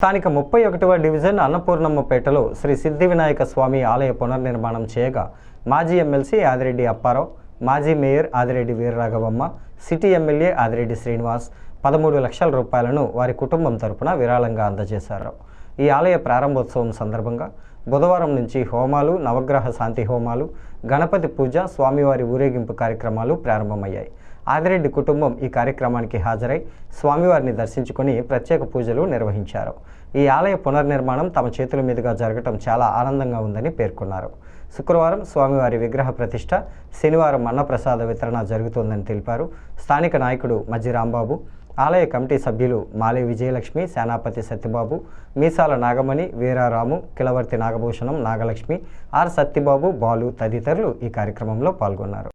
స్థానిక ముప్పై ఒకటవ డివిజన్ అన్నపూర్ణమ్మపేటలో శ్రీ సిద్ధి వినాయక స్వామి ఆలయ పునర్నిర్మాణం చేయగా మాజీ ఎమ్మెల్సీ ఆదిరెడ్డి అప్పారావు మాజీ mayor Adireddy Veeraraghavamma city MLA Adireddy Srinivas పదమూడు లక్షల రూపాయలను వారి కుటుంబం తరపున విరాళంగా అందజేశారు. ఈ ఆలయ ప్రారంభోత్సవం సందర్భంగా బుధవారం నుంచి హోమాలు నవగ్రహ శాంతి హోమాలు గణపతి పూజ స్వామివారి ఊరేగింపు కార్యక్రమాలు ప్రారంభమయ్యాయి. ఆదిరెడ్డి కుటుంబం ఈ కార్యక్రమానికి హాజరై స్వామివారిని దర్శించుకొని ప్రత్యేక పూజలు నిర్వహించారు. ఈ ఆలయ పునర్నిర్మాణం తమ చేతుల మీదుగా జరగటం చాలా ఆనందంగా ఉందని పేర్కొన్నారు. శుక్రవారం స్వామివారి విగ్రహ ప్రతిష్ట శనివారం అన్నప్రసాద వితరణ జరుగుతోందని తెలిపారు. స్థానిక నాయకుడు మజ్జి రాంబాబు ఆలయ కమిటీ సభ్యులు మాలి విజయలక్ష్మి సేనాపతి సత్యబాబు మీసాల నాగమణి వీరారాము కిలవర్తి నాగభూషణం నాగలక్ష్మి ఆర్ సత్యబాబు బాలు తదితరులు ఈ కార్యక్రమంలో పాల్గొన్నారు.